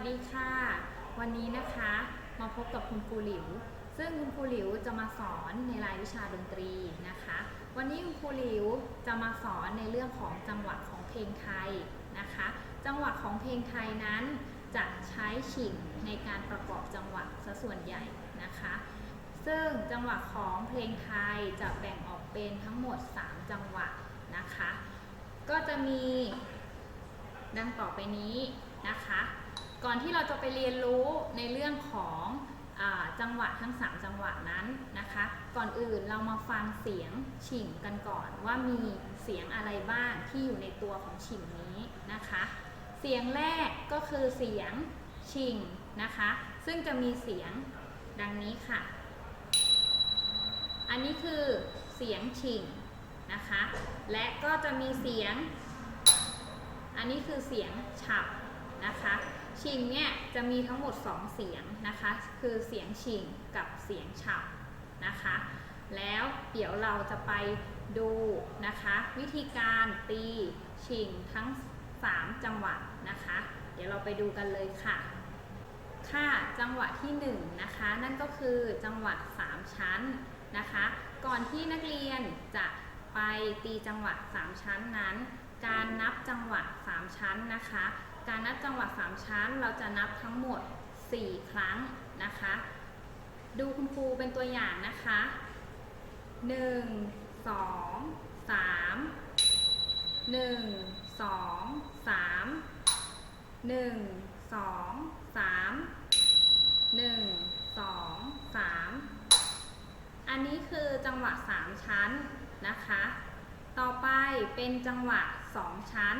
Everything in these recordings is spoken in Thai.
สดีค่ะ วันนี้นะคะมาพบกับคุณครูหลิว ซึ่งคุณครูหลิวจะมาสอนในรายวิชาดนตรีนะคะ วันนี้คุณครูหลิวจะมาสอนในเรื่องของจังหวะของเพลงไทยนะคะ จังหวะของเพลงไทยนั้น จะใช้ฉิงในการประกอบจังหวะซะส่วนใหญ่นะคะ ซึ่งจังหวะของเพลงไทยจะแบ่งออกเป็นทั้งหมด 3 จังหวะนะคะ ก็จะมีดังต่อไปนี้นะคะ ก่อนที่เราจะไปเรียนรู้ในเรื่องของอจังหวะทั้ง 3 จังหวะนั้นนะคะ ก่อนอื่นเรามาฟังเสียงฉิ่งกันก่อนว่ามีเสียงอะไรบ้างที่อยู่ในตัวของฉิ่งนี้นะคะ เสียงแรกก็คือเสียงฉิงนะคะ ซึ่งจะมีเสียงดังนี้ค่ะ อันนี้คือเสียงฉิงนะคะ และก็จะมีเสียง อันนี้คือเสียงฉับนะคะ ชิงเนี่ยจะมีทั้งหมด 2 เสียงนะคะ คือเสียงชิงกับเสียงฉับนะคะ แล้วเดี๋ยวเราจะไปดูนะคะ วิธีการตีชิงทั้ง 3 จังหวะนะคะ เดี๋ยวเราไปดูกันเลยค่ะ ค่ะจังหวะที่1นงนะคะนั่นก็คือจังหวะ 3 ชั้นนะคะ ก่อนที่นักเรียนจะไปตีจังหวะ 3 ชั้นนั้น การนับจังหวะ 3 ชั้นนะคะ การนับจังหวะ3ชั้น เราจะนับทั้งหมด 4 ครั้งนะคะ ดูคุณครูเป็นตัวอย่างนะคะ 1 2 3 1 2 3หนึ่งสองสามหนึ่งสองสามอันนี้คือจังหวะสามชั้นนะคะ ต่อไปเป็นจังหวะสองชั้น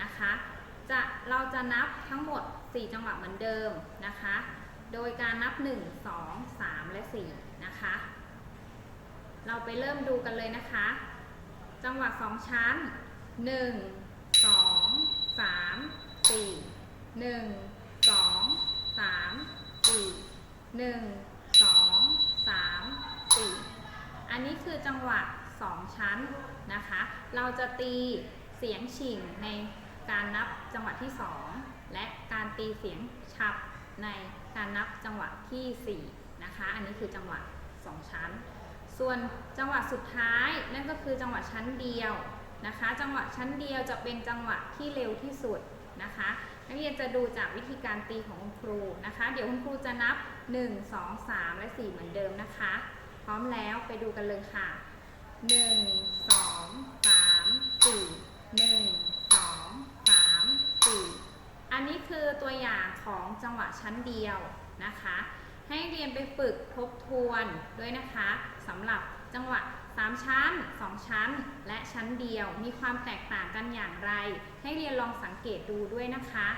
นะคะ นับทั้งหมด 4 จังหวะเหมือนเดิมนะคะ โดยการนับ 1 2 3 และ 4 นะคะ เราไปเริ่มดูกันเลยนะคะ จังหวะสองชั้น 1 2 3 4 1 2 3 4 1 2 3 4 อันนี้คือจังหวะ 2 ชั้นนะคะ เราจะตีเสียงฉิ่งใน การนับจังหวะที่ 2 และการตีเสียงฉับในการนับจังหวะทีสี่4นะคะ อันนี้คือจังหวะ 2 ชั้น ส่วนจังหวะสุดท้ายนั่นก็คือจังหวะชั้นเดียวนะคะ จังหวะชั้นเดียวจะเป็นจังหวะที่เร็วที่สุดนะคะนักเรียนจะดูจากวิธีการตีของคุณครูนะคะ เดี๋ยวคุณครูจะนับ 1 2 3 และ 4 เหมือนเดิมนะคะ พร้อมแล้วไปดูกันเลยค่ะ 1 อันนี้คือตัวอย่างของจังหวะชั้นเดียวนะคะ ให้เรียนไปฝึกทบทวนด้วยนะคะสำหรับจังหวะ 3 ชั้น 2 ชั้น และชั้นเดียว มีความแตกต่างกันอย่างไร ให้เรียนลองสังเกตดูด้วยนะคะ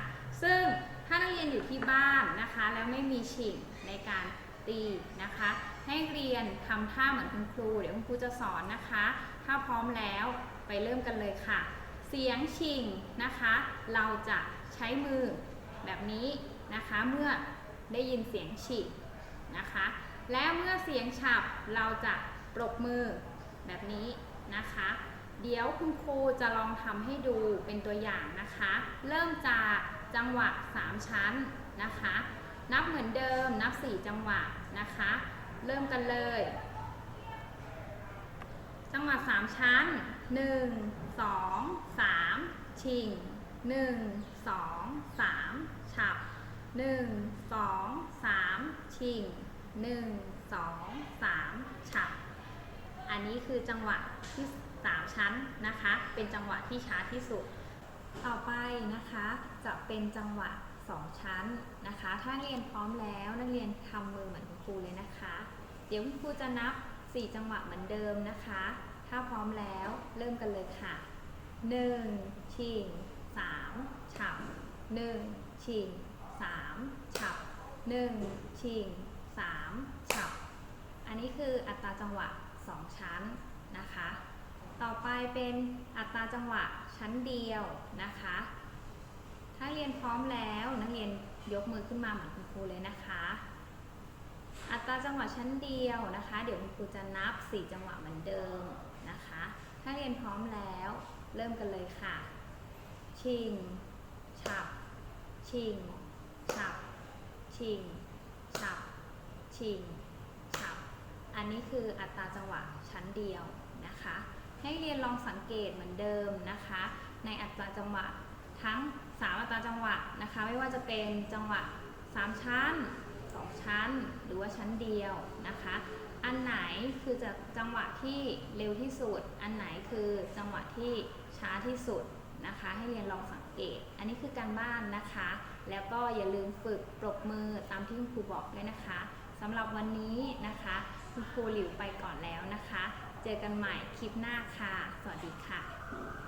ซึ่งถ้านักเรียนอยู่ที่บ้านนะคะ แล้วไม่มีฉิงในการตีนะคะ ให้เรียนทำท่าเหมือนคุณครู เดี๋ยวคุณครูจะสอนนะคะ ถ้าพร้อมแล้วไปเริ่มกันเลยค่ะ เสียงชิงนะคะ เราจะใช้มือแบบนี้นะคะเมื่อได้ยินเสียงฉีกนะคะ และเมื่อเสียงฉับเราจะปรบมือแบบนี้นะคะ เดี๋ยวคุณครูจะลองทำให้ดูเป็นตัวอย่างนะคะ เริ่มจากจังหวะ 3 ชั้นนะคะ นับเหมือนเดิมนับ 4 จังหวะนะคะ เริ่มกันเลย จังหวะ 3 ชั้น 1 2 3ชิง1 2 3ฉับ1 2 3ชิง1 2 3ฉับ อันนี้คือจังหวะที่3ชั้นนะคะ เป็นจังหวะที่ช้าที่สุด ต่อไปนะคะจะเป็นจังหวะ2ชั้นนะคะ ถ้าเรียนพร้อมแล้วนักเรียนทำมือเหมือนคุณครูเลยนะคะ เดี๋ยวคุณครูจะนับ 4 จังหวะเหมือนเดิมนะคะ ถ้าพร้อมแล้วเริ่มกันเลยค่ะ 1 ชิง 3 ฉับ 1 ชิง 3 ฉับ 1 ชิง 3 ฉับ อันนี้คืออัตราจังหวะ 2 ชั้นนะคะ ต่อไปเป็นอัตราจังหวะชั้นเดียวนะคะ ถ้าเรียนพร้อมแล้วนักเรียนยกมือขึ้นมาเหมือนคุณครูเลยนะคะอัตราจังหวะชั้นเดียวนะคะ เดี๋ยวคุณครูจะนับ 4 จังหวะเหมือนเดิม นะคะ ถ้าเรียนพร้อมแล้ว เริ่มกันเลยค่ะ ชิง ฉับ ชิง ฉับ ชิง ฉับ ชิง ฉับ อันนี้คืออัตราจังหวะชั้นเดียวนะคะ ให้เรียนลองสังเกตเหมือนเดิมนะคะ ในอัตราจังหวะทั้ง 3 อัตราจังหวะนะคะ ไม่ว่าจะเป็นจังหวะ 3 ชั้น 2 ชั้น หรือว่าชั้นเดียวนะคะ อันไหนคือจะจังหวะที่เร็วที่สุด อันไหนคือจังหวะที่ช้าที่สุดนะคะ ให้เรียนลองสังเกต อันนี้คือการบ้านนะคะ แล้วก็อย่าลืมฝึกปรบมือตามที่คุณครูบอกด้วยนะคะสำหรับวันนี้นะคะ คุณครูหลิวไปก่อนแล้วนะคะ เจอกันใหม่คลิปหน้าค่ะ สวัสดีค่ะ